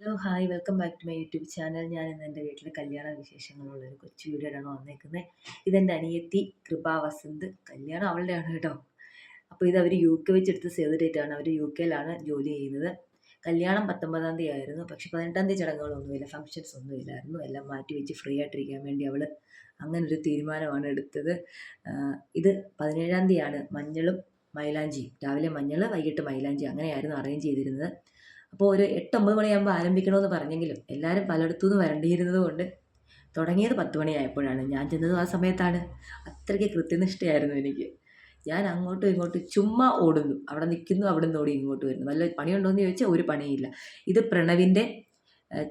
Hello hi welcome back to my YouTube channel ഞാൻ ഇന്ന് എന്റെ വീട്ടിലെ കല്യാണ വിശേഷങ്ങളുള്ള ഒരു കൊച്ചു വീഡിയോ വന്നേക്കുന്നത് ഇതെന്റെ അനിയത്തി കൃപാ വസന്ത്. കല്യാണം അവളുടെയാണ് കേട്ടോ. അപ്പോൾ ഇത് അവർ യു കെ വെച്ചെടുത്ത് സേവ് ഡേറ്റ് ആണ്. അവർ യു കെയിലാണ് ജോലി ചെയ്യുന്നത്. കല്യാണം പത്തൊമ്പതാം തീയതി ആയിരുന്നു. പക്ഷെ പതിനെട്ടാം തീയതി ചടങ്ങുകളൊന്നുമില്ല. ഫംഗ്ഷൻസ് ഒന്നുമില്ലായിരുന്നു. എല്ലാം മാറ്റി വെച്ച് ഫ്രീ ആയിട്ടിരിക്കാൻ വേണ്ടി അവൾ അങ്ങനൊരു തീരുമാനമാണ് എടുത്തത്. ഇത് പതിനേഴാം തീയതിയാണ് മഞ്ഞളും മൈലാഞ്ചിയും. രാവിലെ മഞ്ഞൾ വൈകിട്ട് മൈലാഞ്ചി. അങ്ങനെയായിരുന്നു അറേഞ്ച് ചെയ്തിരുന്നത്. അപ്പോൾ ഒരു എട്ടൊമ്പത് മണിയാകുമ്പോൾ ആരംഭിക്കണമെന്ന് പറഞ്ഞെങ്കിലും എല്ലാവരും പലയിടത്തു നിന്ന് വരണ്ടിയിരുന്നത് കൊണ്ട് തുടങ്ങിയത് പത്ത് മണിയായപ്പോഴാണ്. ഞാൻ ചെന്നതും ആ സമയത്താണ്. അത്രയ്ക്ക് കൃത്യനിഷ്ഠയായിരുന്നു എനിക്ക്. ഞാൻ അങ്ങോട്ടും ഇങ്ങോട്ടും ചുമ്മാ ഓടുന്നു. അവിടെ നിൽക്കുന്നു അവിടെ നിന്ന് ഓടി ഇങ്ങോട്ട് വരുന്നു. വല്ല പണിയുണ്ടോയെന്ന് ചോദിച്ചാൽ ഒരു പണിയില്ല. ഇത് പ്രണവിന്റെ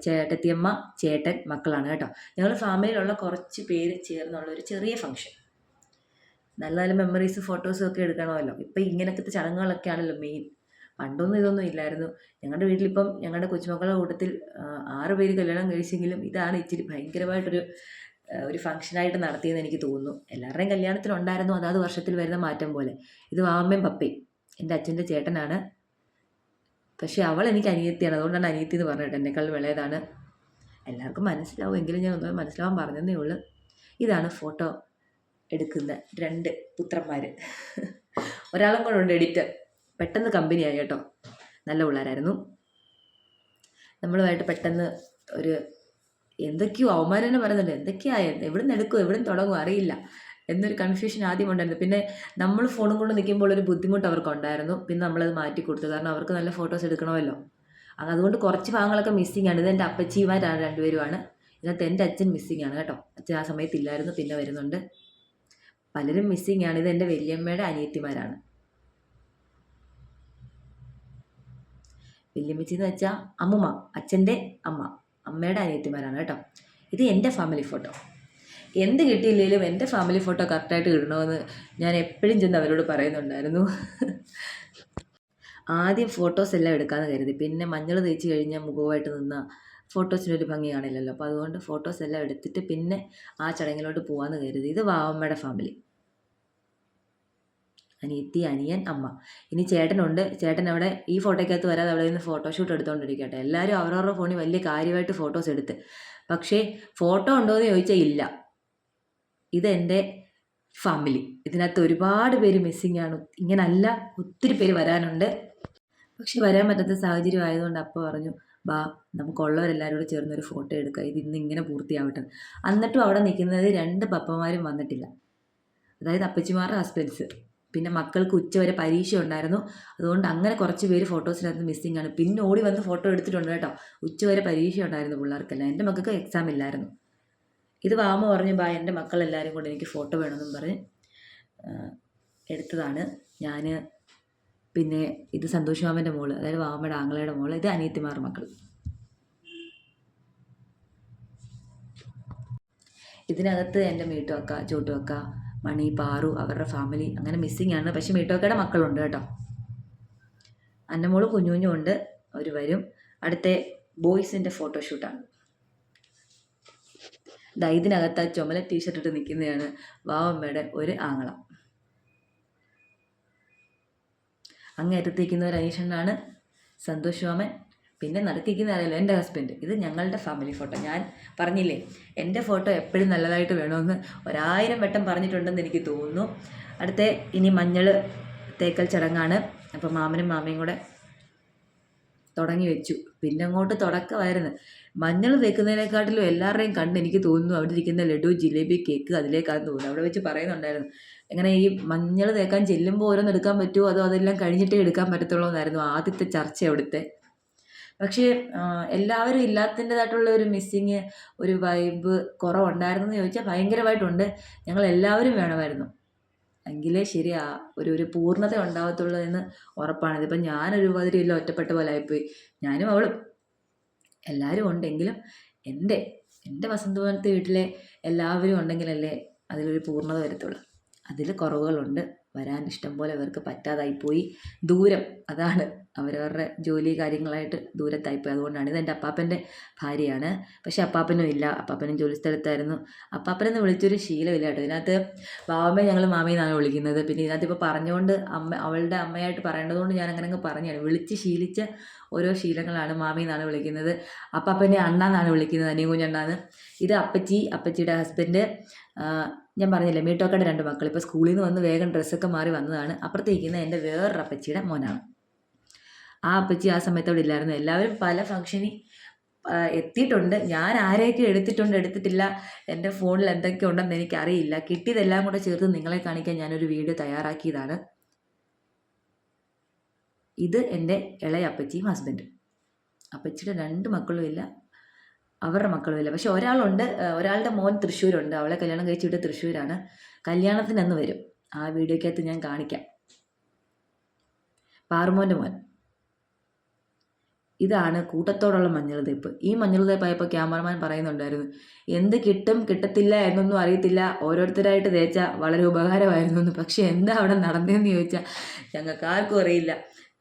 ചേട്ടത്തിയമ്മ ചേട്ടൻ മക്കളാണ് കേട്ടോ. ഞങ്ങൾ ഫാമിലിയിലുള്ള കുറച്ച് പേര് ചേർന്നുള്ള ഒരു ചെറിയ ഫംഗ്ഷൻ. നല്ല നല്ല മെമ്മറീസ് ഫോട്ടോസും ഒക്കെ എടുക്കണമല്ലോ. ഇപ്പം ഇങ്ങനത്തെ ചടങ്ങുകളൊക്കെയാണല്ലോ മെയിൻ പണ്ടൊന്നും ഇതൊന്നും ഇല്ലായിരുന്നു. ഞങ്ങളുടെ വീട്ടിലിപ്പം ഞങ്ങളുടെ കൊച്ചുമക്കളുടെ കൂട്ടത്തിൽ ആറ് പേര് കല്യാണം കഴിച്ചെങ്കിലും ഇതാണ് ഇച്ചിരി ഭയങ്കരമായിട്ടൊരു ഒരു ഫംഗ്ഷനായിട്ട് നടത്തിയെന്ന് എനിക്ക് തോന്നുന്നു. എല്ലാവരുടെയും കല്യാണത്തിനുണ്ടായിരുന്നു. അതാത് വർഷത്തിൽ വരുന്ന മാറ്റം പോലെ. ഇത് വാമ്മയും പപ്പയും എന്റെ അച്ഛന്റെ ചേട്ടനാണ്. പക്ഷേ അവൾ എനിക്ക് അനിയത്തിയാണ്. അതുകൊണ്ടാണ് അനിയത്തി എന്ന് പറഞ്ഞിട്ട് എന്നെക്കാൾ വിളയതാണ് എല്ലാവർക്കും മനസ്സിലാവും. എങ്കിലും ഞാൻ ഒന്നും മനസ്സിലാവാൻ പറഞ്ഞതേ ഉള്ളൂ. ഇതാണ് ഫോട്ടോ എടുക്കുന്ന രണ്ട് പുത്രന്മാർ ഒരാളും കൂടെ ഉണ്ട് എഡിറ്റർ. പെട്ടെന്ന് കമ്പനിയായി കേട്ടോ. നല്ല പിള്ളേരായിരുന്നു. നമ്മളുമായിട്ട് പെട്ടെന്ന് ഒരു എന്തൊക്കെയോ അവമാനം പറയുന്നുണ്ട്. എന്തൊക്കെയാ? എവിടെ നിന്ന് എടുക്കും? എവിടെ നിന്ന് തുടങ്ങും? അറിയില്ല. എന്നൊരു കൺഫ്യൂഷൻ ആദ്യം ഉണ്ടായിരുന്നു. പിന്നെ നമ്മൾ ഫോണും കൊണ്ട് നിൽക്കുമ്പോൾ ഒരു ബുദ്ധിമുട്ട് അവർക്ക് ഉണ്ടായിരുന്നു. പിന്നെ നമ്മളത് മാറ്റി കൊടുത്തു. കാരണം അവർക്ക് നല്ല ഫോട്ടോസ് എടുക്കണമല്ലോ. അത് അതുകൊണ്ട് കുറച്ച് ഭാഗങ്ങളൊക്കെ മിസ്സിംഗ് ആണ്. ഇത് എന്റെ അപ്പച്ചിമാരാണ് രണ്ടുപേരുമാണ്. ഇതിനകത്ത് എന്റെ അച്ഛൻ മിസ്സിംഗ് ആണ് കേട്ടോ. അച്ഛൻ ആ സമയത്ത് ഇല്ലായിരുന്നു. പിന്നെ വരുന്നുണ്ട്. പലരും മിസ്സിംഗ് ആണ്. ഇത് എന്റെ വലിയമ്മയുടെ അനിയത്തിമാരാണ്. വല്യമ്മച്ചി എന്ന് വെച്ചാൽ അമ്മുമ്മ അച്ഛന്റെ അമ്മ അമ്മയുടെ അനിയത്തിമാരാണ് കേട്ടോ. ഇത് എന്റെ ഫാമിലി ഫോട്ടോ എന്ത് കിട്ടിയില്ലെങ്കിലും എന്റെ ഫാമിലി ഫോട്ടോ കറക്റ്റായിട്ട് കിട്ടണമെന്ന് ഞാൻ എപ്പോഴും ചെന്ന് അവരോട് പറയുന്നുണ്ടായിരുന്നു. ആദ്യം ഫോട്ടോസ് എല്ലാം എടുക്കാമെന്ന് കരുതി. പിന്നെ മഞ്ഞൾ തേച്ച് കഴിഞ്ഞാൽ മുഖവുമായിട്ട് നിന്ന ഫോട്ടോസിനൊരു ഭംഗി കാണില്ലല്ലോ. അപ്പോൾ അതുകൊണ്ട് ഫോട്ടോസ് എല്ലാം എടുത്തിട്ട് പിന്നെ ആ ചടങ്ങിലോട്ട് പോകാമെന്ന് കരുതി. ഇത് വാവമ്മയുടെ ഫാമിലി അനിയത്തി അനിയൻ അമ്മ. ഇനി ചേട്ടനുണ്ട്. ചേട്ടൻ അവിടെ ഈ ഫോട്ടോയ്ക്കകത്ത് വരാതെ അവിടെ നിന്ന് ഫോട്ടോഷൂട്ട് എടുത്തുകൊണ്ടിരിക്കട്ടെ എല്ലാവരും അവരവരുടെ ഫോണിൽ വലിയ കാര്യമായിട്ട് ഫോട്ടോസ് എടുത്ത്. പക്ഷേ ഫോട്ടോ ഉണ്ടോ എന്ന് ചോദിച്ചാൽ ഇല്ല. ഇതെന്റെ ഫാമിലി ഇതിനകത്ത് ഒരുപാട് പേര് മിസ്സിംഗ് ആണ്. ഇങ്ങനല്ല ഒത്തിരി പേര് വരാനുണ്ട്. പക്ഷെ വരാൻ പറ്റാത്ത സാഹചര്യം ആയതുകൊണ്ട് അപ്പോൾ പറഞ്ഞു ബാ നമുക്കുള്ളവരെല്ലാവരും കൂടെ ചേർന്ന് ഒരു ഫോട്ടോ എടുക്കുക ഇത് ഇന്ന് ഇങ്ങനെ പൂർത്തിയാവട്ടെ. എന്നിട്ടും അവിടെ നിൽക്കുന്നത് രണ്ട് പപ്പമാരും വന്നിട്ടില്ല. അതായത് അപ്പച്ചിമാരുടെ ഹസ്ബൻഡ്സ് പിന്നെ മക്കൾക്ക് ഉച്ചവരെ പരീക്ഷ ഉണ്ടായിരുന്നു. അതുകൊണ്ട് അങ്ങനെ കുറച്ച് പേര് ഫോട്ടോസിനകത്ത് മിസ്സിംഗ് ആണ്. പിന്നെ ഓടി വന്ന് ഫോട്ടോ എടുത്തിട്ടുണ്ട് കേട്ടോ. ഉച്ചവരെ പരീക്ഷ ഉണ്ടായിരുന്നു പിള്ളേർക്കെല്ലാം. എന്റെ മക്കൾക്ക് എക്സാം ഇല്ലായിരുന്നു. ഇത് വാമ പറഞ്ഞു ബാ എന്റെ മക്കളെല്ലാവരും കൊണ്ട് എനിക്ക് ഫോട്ടോ വേണമെന്നും പറഞ്ഞ് എടുത്തതാണ്. ഞാൻ പിന്നെ ഇത് സന്തോഷ് മാമന്റെ മോൾ അതായത് വാമയുടെ ആങ്ങളയുടെ മോൾ ഇത് അനിയത്തിമാർ മക്കൾ ഇതിനകത്ത് എന്റെ മീട്ടുവക്ക ചോട്ടുവക്ക മണി പാറു അവരുടെ ഫാമിലി അങ്ങനെ മിസ്സിങ് ആണ്. പക്ഷെ മീട്ടോക്കയുടെ മക്കളുണ്ട് കേട്ടോ. അന്നമോളും കുഞ്ഞു കുഞ്ഞും ഉണ്ട്. അവർ വരും. അടുത്ത ബോയ്സിന്റെ ഫോട്ടോഷൂട്ടാണ് ദാ ഇതിനകത്ത് ആ ചുമല ടീഷർട്ട് ഇട്ട് നിൽക്കുന്നതാണ് വാവമ്മയുടെ ഒരു ആങ്ങള. അങ്ങേറ്റത്തേക്കുന്ന ഒരു അനീഷനാണ് സന്തോഷ് മാമൻ പിന്നെ നടുക്കിക്കുന്ന അറിയാലോ എന്റെ ഹസ്ബൻഡ് ഇത് ഞങ്ങളുടെ ഫാമിലി ഫോട്ടോ ഞാൻ പറഞ്ഞില്ലേ എന്റെ ഫോട്ടോ എപ്പോഴും നല്ലതായിട്ട് വേണമെന്ന് ഒരായിരം വട്ടം പറഞ്ഞിട്ടുണ്ടെന്ന് എനിക്ക് തോന്നുന്നു. അടുത്ത ഇനി മഞ്ഞൾ തേക്കൽ ചടങ്ങാണ്. അപ്പോൾ മാമനും മാമയും കൂടെ തുടങ്ങി വെച്ചു. പിന്നെ അങ്ങോട്ട് തുടക്കമായിരുന്നു. മഞ്ഞൾ തേക്കുന്നതിനെക്കാട്ടിലും എല്ലാവരുടെയും കണ്ട് എനിക്ക് തോന്നുന്നു അവിടെ ഇരിക്കുന്ന ലഡു ജിലേബി കേക്ക് അതിലേക്കാന്ന് തോന്നുന്നു. അവിടെ വെച്ച് പറയുന്നുണ്ടായിരുന്നു എങ്ങനെ ഈ മഞ്ഞൾ തേക്കാൻ ചെല്ലുമ്പോൾ ഓരോന്ന് എടുക്കാൻ പറ്റുമോ? അതോ അതെല്ലാം കഴിഞ്ഞിട്ടേ എടുക്കാൻ പറ്റത്തുള്ളൂ എന്നായിരുന്നു ആദ്യത്തെ ചർച്ച അവിടുത്തെ. പക്ഷേ എല്ലാവരും ഇല്ലാത്തതിന്റെതായിട്ടുള്ള ഒരു മിസ്സിങ് ഒരു വൈബ് കുറവുണ്ടായിരുന്നു എന്ന് ചോദിച്ചാൽ ഭയങ്കരമായിട്ടുണ്ട്. ഞങ്ങൾ എല്ലാവരും വേണമായിരുന്നു. എങ്കിലേ ശരിയാ ഒരു ഒരു പൂർണത ഉണ്ടാകത്തുള്ളൂ എന്ന് ഉറപ്പാണ്. ഇതിപ്പം ഞാനൊരു മാതിരിയല്ല ഒറ്റപ്പെട്ട പോലെ ആയിപ്പോയി. ഞാനും അവളും. എല്ലാവരും ഉണ്ടെങ്കിലും എന്റെ എന്റെ വസന്തപുരത്തെ വീട്ടിലെ എല്ലാവരും ഉണ്ടെങ്കിലല്ലേ അതിലൊരു പൂർണത വരത്തുള്ളൂ. അതിൽ കുറവുകളുണ്ട്. വരാൻ ഇഷ്ടം പോലെ അവർക്ക് പറ്റാതായിപ്പോയി. ദൂരം അതാണ് അവരവരുടെ ജോലി കാര്യങ്ങളായിട്ട് ദൂരത്തായിപ്പോയി. അതുകൊണ്ടാണ് ഇത് എന്റെ അപ്പാപ്പന്റെ ഭാര്യയാണ്. പക്ഷേ അപ്പാപ്പനും ഇല്ല. അപ്പാപ്പനും ജോലി സ്ഥലത്തായിരുന്നു. അപ്പാപ്പനെന്ന് വിളിച്ചൊരു ശീലമില്ല കേട്ടോ. ഇതിനകത്ത് വാവമ്മയെ ഞങ്ങൾ മാമി എന്നാണ് വിളിക്കുന്നത്. പിന്നെ ഇതിനകത്ത് ഇപ്പോൾ പറഞ്ഞുകൊണ്ട് അമ്മ അവളുടെ അമ്മയായിട്ട് പറയേണ്ടതുകൊണ്ട് ഞാൻ അങ്ങനെ അങ്ങ് പറഞ്ഞാണ് വിളിച്ച് ശീലിച്ച ഓരോ ശീലങ്ങളാണ് മാമി എന്നാണ് വിളിക്കുന്നത്. അപ്പാപ്പനെ അണ്ണ എന്നാണ് വിളിക്കുന്നത് അനിയകുഞ്ഞണ്ണാന്ന് ഇത് അപ്പച്ചി അപ്പച്ചിയുടെ ഹസ്ബൻഡ് ഞാൻ പറഞ്ഞില്ലേ മീട്ടോക്കയുടെ രണ്ട് മക്കൾ. ഇപ്പോൾ സ്കൂളിൽ നിന്ന് വന്ന് വേഗം ഡ്രസ്സൊക്കെ മാറി വന്നതാണ്. അപ്പുറത്തേക്കുന്ന എന്റെ വേറൊരു അപ്പച്ചിയുടെ മോനാണ്. ആ അപ്പച്ചി ആ സമയത്ത് അവിടെ ഇല്ലായിരുന്നു. എല്ലാവരും പല ഫംഗ്ഷനിൽ എത്തിയിട്ടുണ്ട്. ഞാൻ ആരെയൊക്കെ എടുത്തിട്ടുണ്ട് എടുത്തിട്ടില്ല എന്റെ ഫോണിൽ എന്തൊക്കെ ഉണ്ടെന്ന് എനിക്കറിയില്ല. കിട്ടിയതെല്ലാം കൂടെ ചേർത്ത് നിങ്ങളെ കാണിക്കാൻ ഞാനൊരു വീഡിയോ തയ്യാറാക്കിയതാണ്. ഇത് എന്റെ ഇളയ അപ്പച്ചിയും ഹസ്ബൻഡും അപ്പച്ചിയുടെ രണ്ട് മക്കളും ഇല്ല അവരുടെ മക്കളും ഇല്ല. പക്ഷെ ഒരാളുണ്ട് ഒരാളുടെ മോൻ തൃശ്ശൂരുണ്ട്. അവളെ കല്യാണം കഴിച്ചിട്ട് തൃശ്ശൂരാണ്. കല്യാണത്തിന് അന്ന് വരും. ആ വീഡിയോക്കകത്ത് ഞാൻ കാണിക്കാം. പാറുമോന്റെ മോൻ. ഇതാണ് കൂട്ടത്തോടുള്ള മഞ്ഞൾ തേപ്പ് ഈ മഞ്ഞൾ തേപ്പായപ്പോൾ ക്യാമറമാൻ പറയുന്നുണ്ടായിരുന്നു എന്ത് കിട്ടും കിട്ടത്തില്ല എന്നൊന്നും അറിയത്തില്ല. ഓരോരുത്തരായിട്ട് തേച്ചാൽ വളരെ ഉപകാരമായിരുന്നു എന്ന്. പക്ഷെ എന്താ അവിടെ നടന്നതെന്ന് ചോദിച്ചാൽ ഞങ്ങൾക്ക് ആർക്കും അറിയില്ല.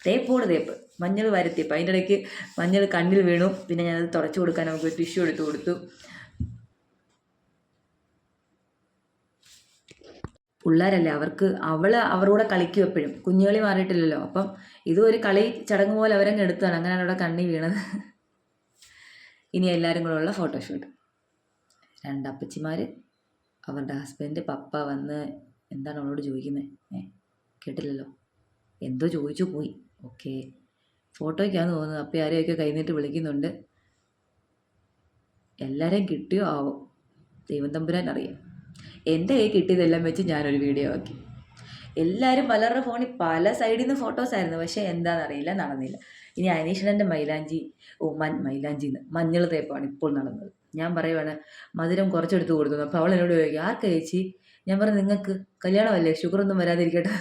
തേപ്പോട് തേപ്പ്. മഞ്ഞൾ വരത്തിയപ്പോൾ അതിന്റെ ഇടയ്ക്ക് മഞ്ഞൾ കണ്ണിൽ വീണു. പിന്നെ ഞാനത് തുടച്ചു കൊടുക്കാൻ നമുക്ക് ടിഷ്യൂ എടുത്ത് കൊടുത്തു. പിള്ളേരല്ലേ അവർക്ക് അവൾ അവരോടെ കളിക്കും എപ്പോഴും. കുഞ്ഞുകളി മാറിയിട്ടില്ലല്ലോ. അപ്പം ഇതും ഒരു കളി ചടങ്ങ് പോലെ അവരങ്ങ് എടുത്താണ്. അങ്ങനെയാണ് അവിടെ കണ്ണി വീണത്. ഇനി എല്ലാവരും കൂടെ ഉള്ള ഫോട്ടോഷൂട്ട് രണ്ടപ്പച്ചിമാർ അവരുടെ ഹസ്ബൻഡ് പപ്പ വന്ന് എന്താണ് അവളോട് ചോദിക്കുന്നത് ഏ കേട്ടില്ലല്ലോ. എന്തോ ചോദിച്ചു പോയി. ഓക്കെ. ഫോട്ടോയ്ക്കാന്ന് തോന്നുന്നത് അപ്പം ആരെയൊക്കെ കൈനീട്ട് വിളിക്കുന്നുണ്ട്? എല്ലാവരെയും കിട്ടിയോ? ആവോ. ദൈവം തമ്പുരാൻ അറിയാം എന്റെ കൈ കിട്ടിയതെല്ലാം വെച്ച് ഞാനൊരു വീഡിയോ ആക്കി. എല്ലാവരും പലരുടെ ഫോണിൽ പല സൈഡിൽ നിന്ന് ഫോട്ടോസ് ആയിരുന്നു. പക്ഷേ എന്താണെന്നറിയില്ല നടന്നില്ല. ഇനി അനീഷണന്റെ മൈലാഞ്ചി ഓ മൻ മൈലാഞ്ചിന്ന് മഞ്ഞൾ തേപ്പാണ് ഇപ്പോൾ നടന്നത്. ഞാൻ പറയുവാണ് മധുരം കുറച്ചെടുത്ത് കൊടുത്തു. അപ്പോൾ അവൾ എന്നോട് ചോദിക്കും ആർക്കാ ചേച്ചി? ഞാൻ പറഞ്ഞു നിങ്ങൾക്ക് കല്യാണമല്ലേ? ഷുഗറൊന്നും വരാതിരിക്കട്ടെ.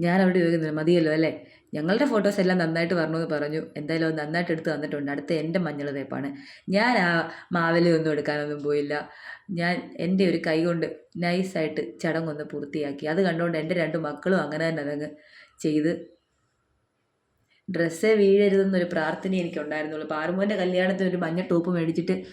ഞാൻ അവിടെ ചോദിക്കുന്നില്ല മതിയല്ലോ അല്ലേ? ഞങ്ങളുടെ ഫോട്ടോസ് എല്ലാം നന്നായിട്ട് വരണു എന്ന് പറഞ്ഞു. എന്തായാലും നന്നായിട്ട് എടുത്ത് തന്നിട്ടുണ്ട്. അടുത്ത എന്റെ മഞ്ഞൾ തേപ്പാണ്. ഞാൻ ആ മാവലി ഒന്നും എടുക്കാനൊന്നും പോയില്ല. ഞാൻ എന്റെ ഒരു കൈ കൊണ്ട് നൈസായിട്ട് ചടങ്ങൊന്ന് പൂർത്തിയാക്കി. അത് കണ്ടുകൊണ്ട് എന്റെ രണ്ട് മക്കളും അങ്ങനെ തന്നെ അതങ്ങ് ചെയ്ത് ഡ്രസ്സേ വീഴരുതെന്നൊരു പ്രാർത്ഥന എനിക്കുണ്ടായിരുന്നുള്ളൂ. പാറുമോന്റെ കല്യാണത്തിന് ഒരു മഞ്ഞ ടോപ്പ് മേടിച്ചിട്ട്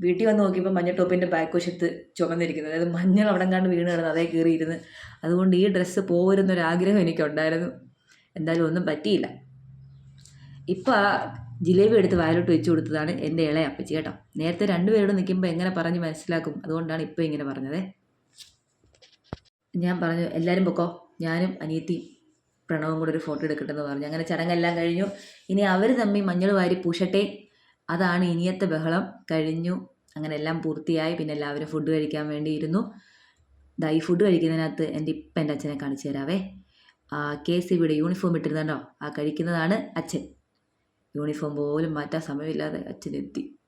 വീട്ടിൽ വന്ന് നോക്കിയപ്പോൾ മഞ്ഞ ടോപ്പിന്റെ ബാക്ക് വശത്ത് ചുമന്നിരിക്കുന്നത്. അതായത് മഞ്ഞൾ അവിടെ കണ്ട് വീണ് കിടന്ന് അതേ കയറിയിരുന്ന് അതുകൊണ്ട് ഈ ഡ്രസ്സ് പോരുന്നൊരാഗ്രഹം എനിക്കുണ്ടായിരുന്നു. എന്തായാലും ഒന്നും പറ്റിയില്ല. ഇപ്പം ആ ജിലേബി എടുത്ത് വയലോട്ട് വെച്ച് കൊടുത്തതാണ് എന്റെ ഇളയ അപ്പച്ചി കേട്ടോ. നേരത്തെ രണ്ടുപേരോട് നിൽക്കുമ്പോൾ എങ്ങനെ പറഞ്ഞ് മനസ്സിലാക്കും? അതുകൊണ്ടാണ് ഇപ്പോൾ ഇങ്ങനെ പറഞ്ഞത്. ഞാൻ പറഞ്ഞു എല്ലാവരും പൊക്കോ? ഞാനും അനിയത്തി പ്രണവും കൂടെ ഒരു ഫോട്ടോ എടുക്കട്ടെ എന്ന് പറഞ്ഞു. അങ്ങനെ ചടങ്ങെല്ലാം കഴിഞ്ഞു. ഇനി അവർ തമ്മിൽ മഞ്ഞൾ വാരി പൂശട്ടെ? അതാണ് ഇനിയത്തെ ബഹളം. കഴിഞ്ഞു. അങ്ങനെ എല്ലാം പൂർത്തിയായി. പിന്നെ എല്ലാവരും ഫുഡ് കഴിക്കാൻ വേണ്ടിയിരുന്നു. ദൈ ഫുഡ് കഴിക്കുന്നതിനകത്ത് എന്റെ ഇപ്പം എന്റെ അച്ഛനെ കാണിച്ചു തരാവേ. കെ സി ബിയുടെ യൂണിഫോം ഇട്ടിരുന്നുണ്ടോ ആ കഴിക്കുന്നതാണ് അച്ഛൻ. യൂണിഫോം പോലും മാറ്റാൻ സമയമില്ലാതെ അച്ഛൻ എത്തി.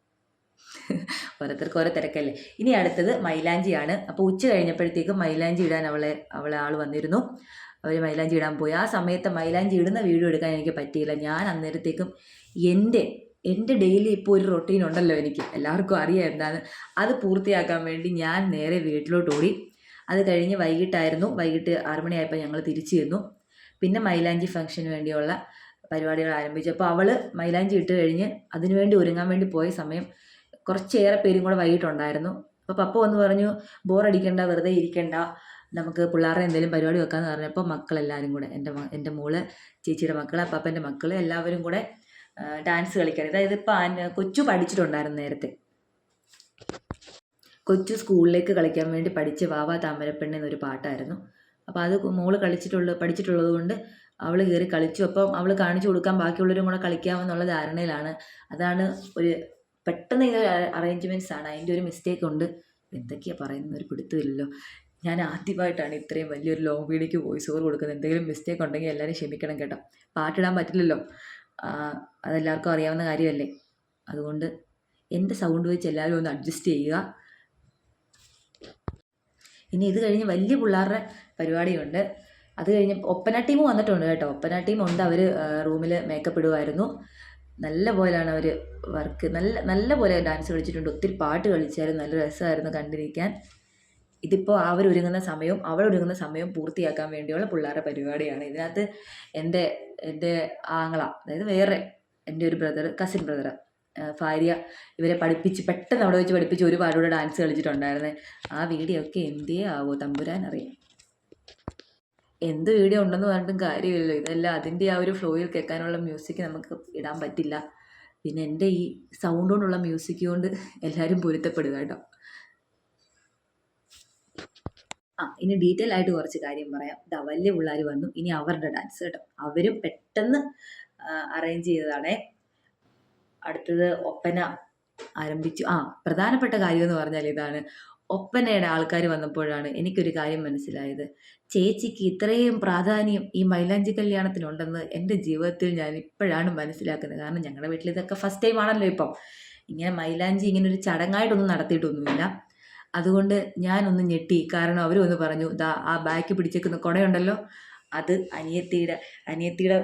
ഓരോരുത്തർക്ക് ഓരോ തിരക്കല്ലേ. ഇനി അടുത്തത് മൈലാഞ്ചിയാണ്. അപ്പോൾ ഉച്ച കഴിഞ്ഞപ്പോഴത്തേക്കും മൈലാഞ്ചി ഇടാൻ അവളെ അവളെ ആൾ വന്നിരുന്നു. അവർ മൈലാഞ്ചി ഇടാൻ പോയി. ആ സമയത്ത് മൈലാഞ്ചി ഇടുന്ന വീഡിയോ എടുക്കാൻ എനിക്ക് പറ്റിയില്ല. ഞാൻ അന്നേരത്തേക്കും എന്റെ എന്റെ ഡെയിലി ഇപ്പോൾ ഒരു റൊട്ടീൻ ഉണ്ടല്ലോ എനിക്ക്. എല്ലാവർക്കും അറിയാം എന്താണ്. അത് പൂർത്തിയാക്കാൻ വേണ്ടി ഞാൻ നേരെ വീട്ടിലോട്ട് ഓടി. അത് കഴിഞ്ഞ് വൈകിട്ടായിരുന്നു. വൈകിട്ട് ആറുമണിയായപ്പോൾ ഞങ്ങൾ തിരിച്ചു ചെന്നു. പിന്നെ മൈലാഞ്ചി ഫംഗ്ഷന് വേണ്ടിയുള്ള പരിപാടികൾ ആരംഭിച്ചു. അപ്പോൾ അവൾ മൈലാഞ്ചി ഇട്ട് കഴിഞ്ഞ് അതിനുവേണ്ടി ഒരുങ്ങാൻ വേണ്ടി പോയ സമയം കുറച്ചേറെ പേരും കൂടെ വൈകിട്ടുണ്ടായിരുന്നു. അപ്പോൾ പപ്പ വന്ന് പറഞ്ഞു ബോറടിക്കണ്ട വെറുതെ ഇരിക്കണ്ട. നമുക്ക് പിള്ളേരുടെ എന്തെങ്കിലും പരിപാടി വെക്കാമെന്ന് പറഞ്ഞപ്പോൾ മക്കളെല്ലാവരും കൂടെ എന്റെ എന്റെ മോൾ ചേച്ചിയുടെ മക്കൾ അപ്പാപ്പന്റെ മക്കൾ എല്ലാവരും കൂടെ ഡാൻസ് കളിക്കാൻ. അതായത് ഇപ്പം കൊച്ചു പഠിച്ചിട്ടുണ്ടായിരുന്നു നേരത്തെ. കൊച്ചു സ്കൂളിലേക്ക് കളിക്കാൻ വേണ്ടി പഠിച്ച വാവ താമരപ്പെണ്ണ എന്നൊരു പാട്ടായിരുന്നു. അപ്പോൾ അത് മോൾ കളിച്ചിട്ടുള്ള പഠിച്ചിട്ടുള്ളത് കൊണ്ട് അവൾ കയറി കളിച്ചു. അപ്പം അവൾ കാണിച്ചു കൊടുക്കാൻ ബാക്കിയുള്ളവരും കൂടെ കളിക്കാമെന്നുള്ള ധാരണയിലാണ്. അതാണ് ഒരു പെട്ടെന്ന് ഇത് അറേഞ്ച്മെന്റ്സ് ആണ്. അതിന്റെ ഒരു മിസ്റ്റേക്ക് ഉണ്ട്. എന്തൊക്കെയാണ് പറയുന്നത് ഒരു പിടുത്തമില്ലല്ലോ. ഞാൻ ആദ്യമായിട്ടാണ് ഇത്രയും വലിയൊരു ലോങ് വീഡിയോക്ക് വോയിസ് ഓവർ കൊടുക്കുന്നത്. എന്തെങ്കിലും മിസ്റ്റേക്ക് ഉണ്ടെങ്കിൽ എല്ലാവരും ക്ഷമിക്കണം കേട്ടോ. പാട്ടിടാൻ പറ്റില്ലല്ലോ. അതെല്ലാവർക്കും അറിയാവുന്ന കാര്യമല്ലേ? അതുകൊണ്ട് എന്റെ സൗണ്ട് വെച്ച് എല്ലാവരും ഒന്ന് അഡ്ജസ്റ്റ് ചെയ്യുക. ഇനി ഇത് കഴിഞ്ഞ് വലിയ പിള്ളേരുടെ പരിപാടിയുണ്ട്. അത് കഴിഞ്ഞ് ഒപ്പന ടീം വന്നിട്ടുണ്ട് കേട്ടോ. ഒപ്പന ടീം ഉണ്ട്. അവർ റൂമിൽ മേക്കപ്പ് ഇടുമായിരുന്നു നല്ല പോലെയാണ് അവർ വർക്ക് നല്ല നല്ല പോലെ ഡാൻസ് കളിച്ചിട്ടുണ്ട്. ഒത്തിരി പാട്ട് കളിച്ചായിരുന്നു നല്ല രസമായിരുന്നു കണ്ടിരിക്കാൻ. ഇതിപ്പോൾ അവർ ഒരുങ്ങുന്ന സമയവും അവൾ ഒരുങ്ങുന്ന സമയവും പൂർത്തിയാക്കാൻ വേണ്ടിയുള്ള പിള്ളേരുടെ പരിപാടിയാണ്. ഇതിനകത്ത് എന്റെ എന്റെ ആങ്ങള അതായത് വേറെ എന്റെ ഒരു ബ്രദർ കസിൻ ബ്രദർ ഭാര്യ ഇവരെ പഠിപ്പിച്ച് പെട്ടെന്ന് അവിടെ വെച്ച് പഠിപ്പിച്ച് ഒരു പാടൂടെ ഡാൻസ് കളിച്ചിട്ടുണ്ടായിരുന്നേ. ആ വീഡിയോ ഒക്കെ എന്തേ ആവോ തമ്പുരാൻ അറിയാം എന്ത് വീഡിയോ ഉണ്ടെന്ന് പറഞ്ഞിട്ടും കാര്യമില്ലല്ലോ. ഇതെല്ലാം അതിന്റെ ആ ഒരു ഫ്ലോയിൽ കേൾക്കാനുള്ള മ്യൂസിക് നമുക്ക് ഇടാൻ പറ്റില്ല. പിന്നെ എന്റെ ഈ സൗണ്ട് കൊണ്ടുള്ള മ്യൂസിക് കൊണ്ട് എല്ലാവരും പൊരുത്തപ്പെടുക കേട്ടോ. ആ ഇനി ഡീറ്റെയിൽ ആയിട്ട് കുറച്ച് കാര്യം പറയാം. ഇതാ വലിയ പിള്ളേർ വന്നു. ഇനി അവരുടെ ഡാൻസ് കേട്ടോ. അവരും പെട്ടെന്ന് അറേഞ്ച് ചെയ്തതാണേ. അടുത്തത് ഒപ്പന ആരംഭിച്ചു. ആ പ്രധാനപ്പെട്ട കാര്യം എന്ന് പറഞ്ഞാൽ ഇതാണ്. ഒപ്പനയുടെ ആൾക്കാർ വന്നപ്പോഴാണ് എനിക്കൊരു കാര്യം മനസ്സിലായത്. ചേച്ചിക്ക് ഇത്രയും പ്രാധാന്യം ഈ മൈലാഞ്ചി കല്യാണത്തിനുണ്ടെന്ന് എന്റെ ജീവിതത്തിൽ ഞാൻ ഇപ്പോഴാണ് മനസ്സിലാക്കുന്നത്. കാരണം ഞങ്ങളുടെ വീട്ടിൽ ഇതൊക്കെ ഫസ്റ്റ് ടൈം ആണല്ലോ ഇപ്പം. ഇങ്ങനെ മൈലാഞ്ചി ഇങ്ങനെ ഒരു ചടങ്ങായിട്ടൊന്നും നടത്തിയിട്ടൊന്നുമില്ല. അതുകൊണ്ട് ഞാനൊന്ന് ഞെട്ടി. കാരണം അവരും ഒന്ന് പറഞ്ഞു ദാ ആ ബാക്ക് പിടിച്ചേക്കുന്ന കുടയുണ്ടല്ലോ. അത് അനിയത്തിയുടെ അനിയത്തിയുടെ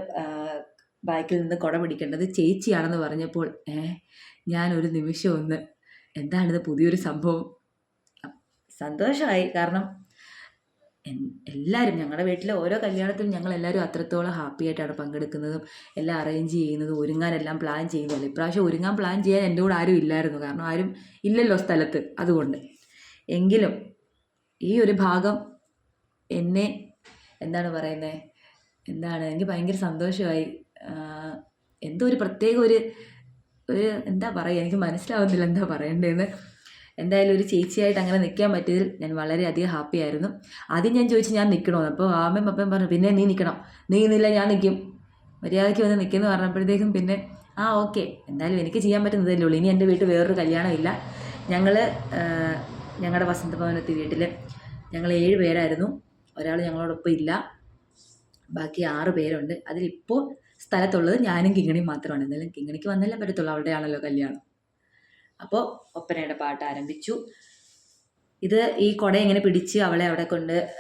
ബാക്കിൽ നിന്ന് കുട പിടിക്കേണ്ടത് ചേച്ചിയാണെന്ന് പറഞ്ഞപ്പോൾ ഏ ഞാനൊരു നിമിഷം ഒന്ന് എന്താണിത് പുതിയൊരു സംഭവം? സന്തോഷമായി. കാരണം എല്ലാവരും ഞങ്ങളുടെ വീട്ടിലെ ഓരോ കല്യാണത്തിലും ഞങ്ങൾ എല്ലാവരും അത്രത്തോളം ഹാപ്പി ആയിട്ടാണ് പങ്കെടുക്കുന്നതും എല്ലാം അറേഞ്ച് ചെയ്യുന്നതും ഒരുങ്ങാനെല്ലാം പ്ലാൻ ചെയ്യുന്നതല്ല ഇപ്രാവശ്യം ഒരുങ്ങാൻ പ്ലാൻ ചെയ്യാൻ എന്റെ കൂടെ ആരും ഇല്ലായിരുന്നു. കാരണം ആരും ഇല്ലല്ലോ സ്ഥലത്ത്. അതുകൊണ്ട് എങ്കിലും ഈ ഒരു ഭാഗം എന്നെ എന്താണ് പറയുന്നത് എന്താണ്? എനിക്ക് ഭയങ്കര സന്തോഷമായി. എന്തോ ഒരു പ്രത്യേക ഒരു ഒരു എന്താ പറയുക? എനിക്ക് മനസ്സിലാവുന്നില്ല എന്താ പറയേണ്ടതെന്ന്. എന്തായാലും ഒരു ചേച്ചിയായിട്ട് അങ്ങനെ നിൽക്കാൻ പറ്റിയതിൽ ഞാൻ വളരെയധികം ഹാപ്പി ആയിരുന്നു. ആദ്യം ഞാൻ ചോദിച്ചു ഞാൻ നിൽക്കണമെന്ന് അപ്പോൾ ആമയും പപ്പയും പറഞ്ഞു പിന്നെ നീ നിൽക്കണം. നീ നിന്നില്ല ഞാൻ നിൽക്കും. മര്യാദയ്ക്ക് വന്ന് നിൽക്കുമെന്ന് പറഞ്ഞപ്പോഴത്തേക്കും പിന്നെ ആ ഓക്കെ എന്തായാലും എനിക്ക് ചെയ്യാൻ പറ്റുന്നതല്ലേ ഉള്ളൂ. ഇനി എന്റെ വീട്ടിൽ വേറൊരു കല്യാണമില്ല. ഞങ്ങൾ ഞങ്ങളുടെ വസന്തഭവനത്തി വീട്ടിൽ ഞങ്ങൾ ഏഴ് പേരായിരുന്നു. ഒരാൾ ഞങ്ങളോടൊപ്പം ഇല്ല. ബാക്കി ആറ് പേരുണ്ട്. അതിലിപ്പോൾ സ്ഥലത്തുള്ളത് ഞാനും കിങ്ങിണിയും മാത്രമാണ്. എന്തായാലും കിങ്ങിണിക്ക് വന്നല്ലേ പറ്റത്തുള്ളൂ അവളുടെ ആണല്ലോ കല്യാണം. അപ്പോൾ ഒപ്പനയുടെ പാട്ട് ആരംഭിച്ചു. ഇത് ഈ കുട ഇങ്ങനെ പിടിച്ച് അവളെ അവിടെ കൊണ്ട്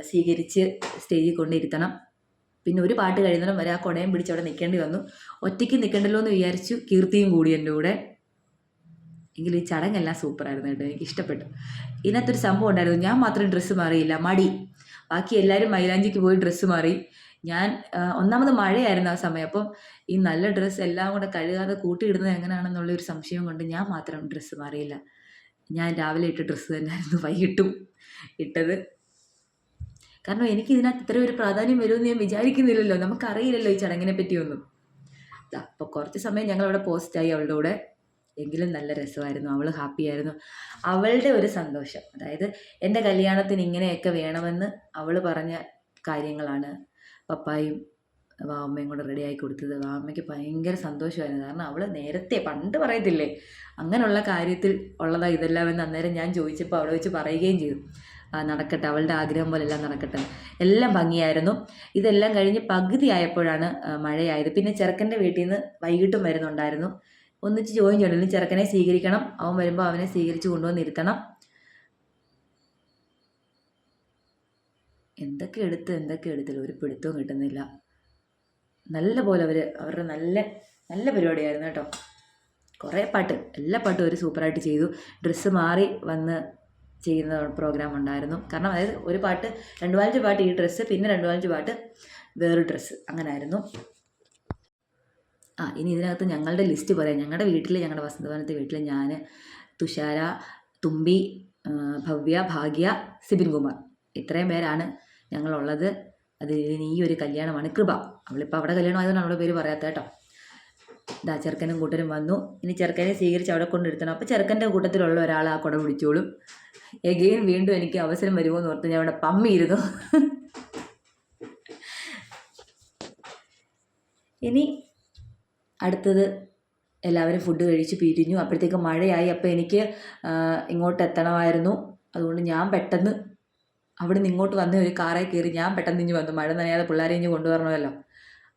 സ്വീകരിച്ച് സ്റ്റേജിൽ കൊണ്ടിരുത്തണം പിന്നെ ഒരു പാട്ട് കഴിയുന്നതും വരെ ആ കുടയും പിടിച്ച് അവിടെ നിൽക്കേണ്ടി വന്നു. ഒറ്റയ്ക്ക് നിൽക്കണ്ടല്ലോ എന്ന് വിചാരിച്ചു. കീർത്തിയും കൂടി എന്റെ കൂടെ. എങ്കിലും ഈ ചടങ്ങെല്ലാം സൂപ്പറായിരുന്നു കേട്ടോ എനിക്ക് ഇഷ്ടപ്പെട്ടു ഇതിനകത്തൊരു സംഭവം ഉണ്ടായിരുന്നു ഞാൻ മാത്രം ഡ്രസ്സ് മാറിയില്ല മടി. ബാക്കി എല്ലാവരും മൈലാഞ്ചിക്ക് പോയി ഡ്രസ്സ് മാറി. ഞാൻ ഒന്നാമത് മഴയായിരുന്നു ആ സമയം അപ്പം ഈ നല്ല ഡ്രസ്സ് എല്ലാം കൂടെ കഴുകാതെ കൂട്ടിയിടുന്നത് എങ്ങനെയാണെന്നുള്ള ഒരു സംശയം കൊണ്ട് ഞാൻ മാത്രം ഡ്രസ്സ് മാറിയില്ല. ഞാൻ രാവിലെ ഇട്ട ഡ്രസ്സ് തന്നെയായിരുന്നു വൈകിട്ടും ഇട്ടത്. കാരണം എനിക്ക് ഇതിനകത്ത് ഇത്ര ഒരു പ്രാധാന്യം വരുമെന്ന് ഞാൻ വിചാരിക്കുന്നില്ലല്ലോ നമുക്കറിയില്ലല്ലോ ഈ ചടങ്ങിനെ പറ്റിയൊന്നും അപ്പോൾ കുറച്ച് സമയം ഞങ്ങളവിടെ പോസ്റ്റായി അവളുടെ കൂടെ. എങ്കിലും നല്ല രസമായിരുന്നു. അവൾ ഹാപ്പിയായിരുന്നു അവളുടെ ഒരു സന്തോഷം. അതായത് എന്റെ കല്യാണത്തിന് ഇങ്ങനെയൊക്കെ വേണമെന്ന് അവൾ പറഞ്ഞ കാര്യങ്ങളാണ് പപ്പായും വാമ്മയും കൂടെ റെഡിയായി കൊടുത്തത്. വാമ്മയ്ക്ക് ഭയങ്കര സന്തോഷമായിരുന്നു. കാരണം അവൾ നേരത്തെ പണ്ട് പറയത്തില്ലേ അങ്ങനെയുള്ള കാര്യത്തിൽ ഉള്ളതാ ഇതെല്ലാം എന്ന് അന്നേരം ഞാൻ ചോദിച്ചപ്പോൾ അവളെ വെച്ച് പറയുകയും ചെയ്തു. നടക്കട്ടെ അവളുടെ ആഗ്രഹം പോലെ എല്ലാം നടക്കട്ടെ. എല്ലാം ഭംഗിയായിരുന്നു. ഇതെല്ലാം കഴിഞ്ഞ് പകുതി ആയപ്പോഴാണ് മഴയായത്. പിന്നെ ചെറുക്കന്റെ വീട്ടിൽ നിന്ന് വൈകിട്ടും വരുന്നുണ്ടായിരുന്നു ഒന്നിച്ച് ജോയിൻ ചെയ്യണം. ചെറുക്കനെ സ്വീകരിക്കണം. അവൻ വരുമ്പോൾ അവനെ സ്വീകരിച്ച് കൊണ്ടുവന്നിരുത്തണം എന്തൊക്കെ എടുത്ത് എന്തൊക്കെ എടുത്തില്ല. ഒരു പിടുത്തവും കിട്ടുന്നില്ല. നല്ല പോലെ അവർ അവരുടെ നല്ല നല്ല പരിപാടിയായിരുന്നു കേട്ടോ. കുറേ പാട്ട്. എല്ലാ പാട്ടും അവർ സൂപ്പറായിട്ട് ചെയ്തു. ഡ്രസ്സ് മാറി വന്ന് ചെയ്യുന്ന പ്രോഗ്രാം ഉണ്ടായിരുന്നു. കാരണം അതായത് ഒരു പാട്ട് രണ്ട് വാലിച്ച് പാട്ട് ഈ ഡ്രസ്സ് പിന്നെ രണ്ട് വാലിച്ച് പാട്ട് വേറൊരു ഡ്രസ്സ്. അങ്ങനെ ആയിരുന്നു ആ ഇനി ഇതിനകത്ത് ഞങ്ങളുടെ ലിസ്റ്റ് പറയാം. ഞങ്ങളുടെ വീട്ടിൽ ഞങ്ങളുടെ വസന്തവനത്തെ വീട്ടിൽ ഞാൻ തുഷാര തുമ്പി ഭവ്യ ഭാഗ്യ സിബിൻ കുമാർ. ഇത്രയും പേരാണ് ഞങ്ങളുള്ളത്. അത് ഈ ഒരു കല്യാണമാണ് കൃപ. അവളിപ്പോൾ അവിടെ കല്യാണം ആയതുകൊണ്ട് അവളുടെ പേര് പറയാത്ത കേട്ടോ. ഇതാ ചെറുക്കനും കൂട്ടരും വന്നു. ഇനി ചെറുക്കനെ സ്വീകരിച്ച് അവിടെ കൊണ്ടിരുത്തണം അപ്പോൾ ചെറുക്കന്റെ കൂട്ടത്തിലുള്ള ഒരാൾ ആ കുട പിടിച്ചോളും. എഗെയിൻ വീണ്ടും എനിക്ക് അവസരം വരുമോ എന്ന് ഓർത്ത് ഞാൻ അവിടെ പമ്മിയിരുന്നു. ഇനി അടുത്തത് എല്ലാവരും ഫുഡ് കഴിച്ച് പിരിഞ്ഞു. അപ്പോഴത്തേക്ക് മഴയായി. അപ്പോൾ എനിക്ക് ഇങ്ങോട്ട് എത്തണമായിരുന്നു. അതുകൊണ്ട് ഞാൻ പെട്ടെന്ന് അവിടെ നിന്ന് ഇങ്ങോട്ട് വന്ന ഒരു കാറേ കയറി ഞാൻ പെട്ടെന്ന് ഇഞ്ഞ് വന്നു. മഴ നനയാതെ പിള്ളേരെ ഇഞ്ഞ് കൊണ്ടുവരണമല്ലോ.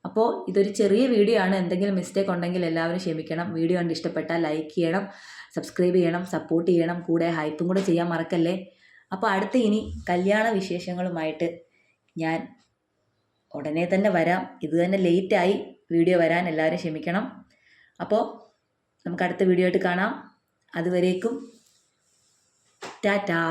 അപ്പോൾ ഇതൊരു ചെറിയ വീഡിയോ ആണ്. എന്തെങ്കിലും മിസ്റ്റേക്ക് ഉണ്ടെങ്കിൽ എല്ലാവരും ക്ഷമിക്കണം. വീഡിയോ കണ്ട് ഇഷ്ടപ്പെട്ടാൽ ലൈക്ക് ചെയ്യണം സബ്സ്ക്രൈബ് ചെയ്യണം സപ്പോർട്ട് ചെയ്യണം. കൂടെ ഹൈപ്പും കൂടെ ചെയ്യാൻ മറക്കല്ലേ? അപ്പോൾ അടുത്ത ഇനി കല്യാണ വിശേഷങ്ങളുമായിട്ട് ഞാൻ ഉടനെ തന്നെ വരാം. ഇത് തന്നെ ലേറ്റായി വീഡിയോ വരാൻ എല്ലാവരും ക്ഷമിക്കണം. അപ്പോൾ നമുക്ക് അടുത്ത വീഡിയോ ആയിട്ട് കാണാം. അതുവരേക്കും ടാറ്റാ.